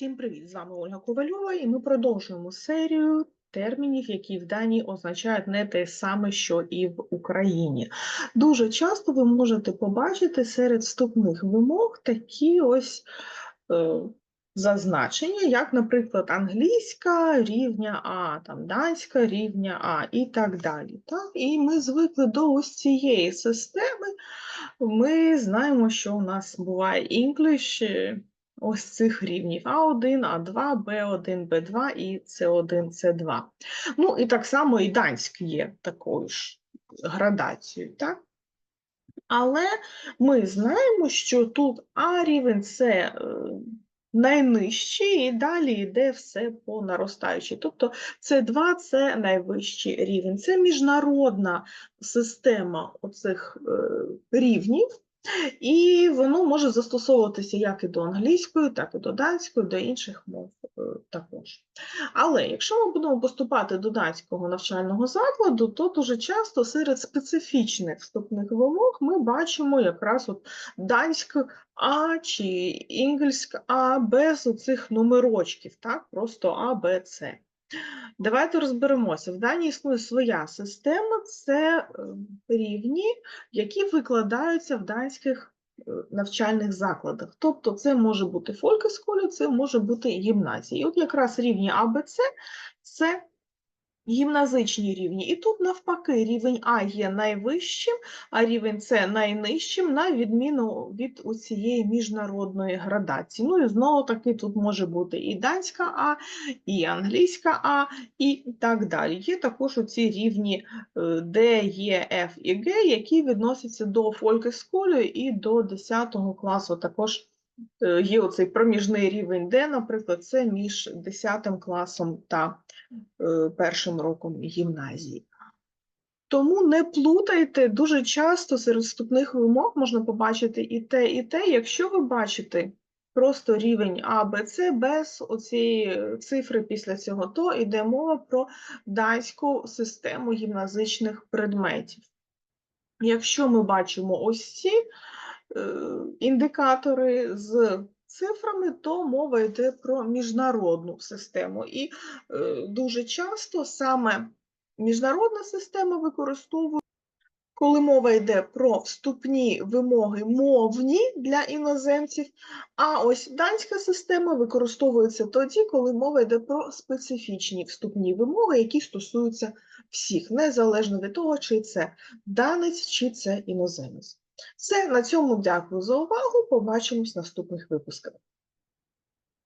Всім привіт! З вами Ольга Ковальова, і ми продовжуємо серію термінів, які в Данії означають не те саме, що і в Україні. Дуже часто ви можете побачити серед вступних вимог такі ось е, зазначення, як, наприклад, англійська рівня А, там, данська рівня А і так далі. Так? І ми звикли до ось цієї системи. Ми знаємо, що у нас буває English. Ось цих рівнів А1, А2, Б1, Б2 і С1, С2. Ну і так само і данськ є такою ж градацією, так? Але ми знаємо, що тут А рівень це найнижчий, і далі йде все по наростаючій. Тобто С2 це найвищий рівень. Це міжнародна система оцих е, рівнів. І воно може застосовуватися як і до англійської, так і до данської, до інших мов е, також. Але якщо ми будемо поступати до данського навчального закладу, то дуже часто серед специфічних вступних вимог ми бачимо якраз от данська А чи інгельська А без оцих номерочків, так? просто А, Б, С. Давайте розберемося. В Данії існує своя система, це е, рівні, які викладаються в данських е, навчальних закладах. Тобто це може бути фолькесколі, це може бути гімназія. І от якраз рівні АБЦ – це гімназичні рівні. І тут навпаки рівень А є найвищим, а рівень С найнижчим, на відміну від цієї міжнародної градації. Ну і знову таки тут може бути і данська А, і англійська А, і так далі. Є також оці рівні е, Д, Є, Ф і Г, які відносяться до фолькесколі і до 10 класу. Також е, є оцей проміжний рівень Д, наприклад, це між 10 класом та е, першим роком гімназії. Тому не плутайте, дуже часто серед вступних вимог можна побачити і те, і те. Якщо ви бачите просто рівень А, Б, С без оцієї цифри після цього, то йде мова про данську систему гімназичних предметів. Якщо ми бачимо ось ці е, індикатори з цифрами, то мова йде про міжнародну систему. І е, дуже часто саме міжнародна система використовує, коли мова йде про вступні вимоги мовні для іноземців, а ось данська система використовується тоді, коли мова йде про специфічні вступні вимоги, які стосуються всіх, незалежно від того, чи це данець, чи це іноземець. Все, на цьому дякую за увагу. Побачимось в наступних випусках.